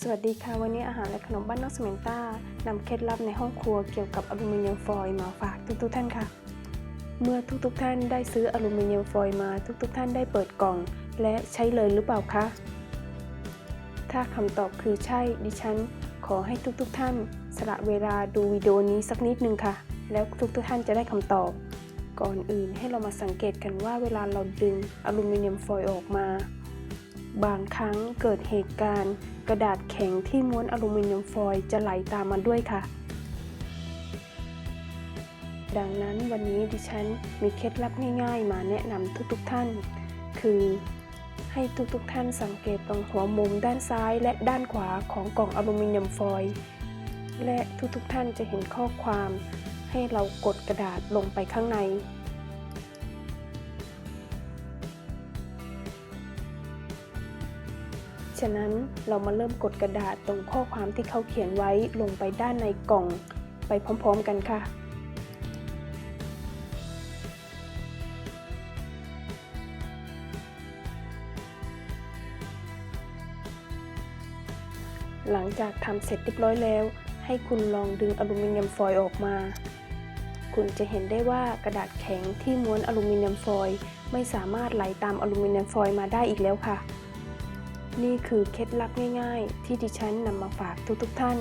สวัสดีค่ะวันนี้อาหารและขนมบ้านนอกสเมนต้านำเคล็ดลับในห้องครัวเกี่ยวกับอลูมิเนียมฟอยล์มาฝากทุกๆท่านค่ะ เมื่อทุกๆท่านได้ซื้ออลูมิเนียมฟอยล์มาทุกๆท่านได้เปิดกล่อง และใช้เลยหรือเปล่าคะถ้าคำตอบคือใช่ดิฉัน ขอให้ทุกๆท่าน สละเวลาดูวิดีโอนี้สักนิดนึงค่ะ แล้วทุกๆท่านจะได้คำตอบ ก่อนอื่นให้เรามาสังเกตกันว่าเวลาเราดึงอลูมิเนียมฟอยล์ออกมา บางครั้งเกิดเหตุการณ์ กระดาษแข็งที่ม้วนอลูมิเนียมฟอยล์จะไหลตามมาด้วยค่ะ ดังนั้นวันนี้ดิฉันมีเคล็ดลับง่ายๆ มาแนะนำทุกๆท่าน คือให้ทุกๆท่านสังเกตตรงหัวมุมด้านซ้ายและด้านขวาของกล่องอลูมิเนียมฟอยล์และทุกๆท่านจะเห็นข้อความ ให้เรากดกระดาษลงไปข้างใน ฉะนั้นเรามาเริ่มกดกระดาษตรงข้อความที่เขาเขียนไว้ลงไปด้านในกล่อง ไปพร้อมๆกันค่ะหลังจากทำเสร็จเรียบร้อยแล้ว ให้คุณลองดึงอลูมิเนียมฟอยล์ออกมา คุณจะเห็นได้ว่ากระดาษแข็งที่ม้วนอลูมิเนียมฟอยล์ไม่สามารถไหลตามอลูมิเนียมฟอยล์มาได้อีกแล้วค่ะ นี่คือเคล็ดลับง่ายๆ ที่ดิฉันนำมาฝากทุกๆท่าน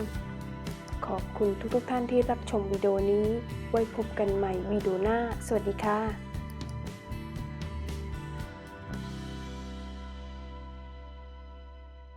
ขอบคุณทุกๆท่านที่รับชมวิดีโอนี้ ไว้พบกันใหม่วิดีโอหน้า สวัสดีค่ะ